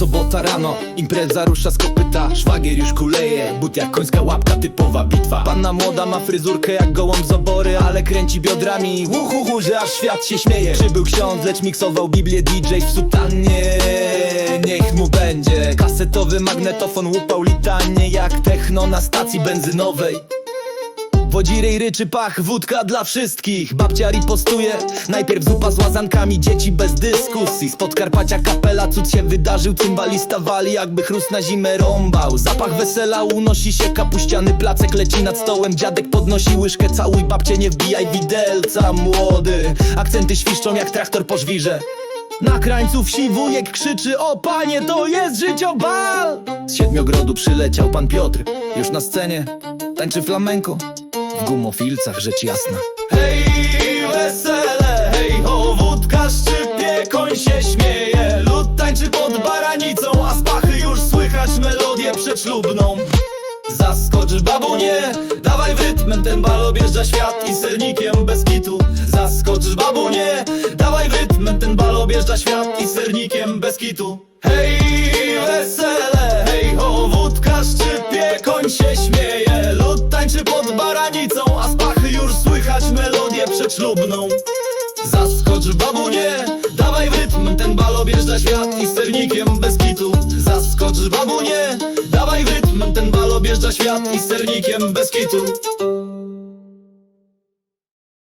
sobota rano. Impreza rusza z kopyta Szwagier już kuleje. But jak końska łapka, typowa bitwa. Panna młoda ma fryzurkę jak gołąb z obory Ale kręci biodrami. Hu, hu, hu, że aż świat się śmieje. Przybył ksiądz, lecz miksował Biblię DJ w sutannie. Niech mu będzie Kasetowy magnetofon łupał litanie Jak techno na stacji benzynowej Wodzirej ryczy pach, wódka dla wszystkich. Babcia ripostuje, najpierw zupa z łazankami Dzieci bez dyskusji, z Podkarpacia kapela Cud się wydarzył, cymbalista wali Jakby chrust na zimę rąbał. Zapach wesela unosi się, kapuściany placek Leci nad stołem, dziadek podnosi łyżkę Całuj babcie, nie wbijaj widelca Młody, akcenty świszczą jak traktor po żwirze. Na krańcu wsi wujek krzyczy O panie, to jest życiobal! Z siedmiogrodu przyleciał pan Piotr. Już na scenie tańczy flamenko W gumofilcach rzecz jasna. Hej, wesele, hej ho Wódka szczypie, koń się śmieje. Lud tańczy pod baranicą A z pachy już słychać melodię przedślubną Zaskocz babunie, dawaj w rytm Ten bal objeżdża świat i sernikiem bez kitu. Zaskocz babunie, dawaj w rytm Ten bal objeżdża świat i sernikiem bez kitu. Hej, wesele, melodię przedślubną Zaskocz babunie, dawaj w rytm Ten bal objeżdża świat i sternikiem bez kitu. Zaskocz babunie, dawaj w rytm Ten bal objeżdża świat i sternikiem bez kitu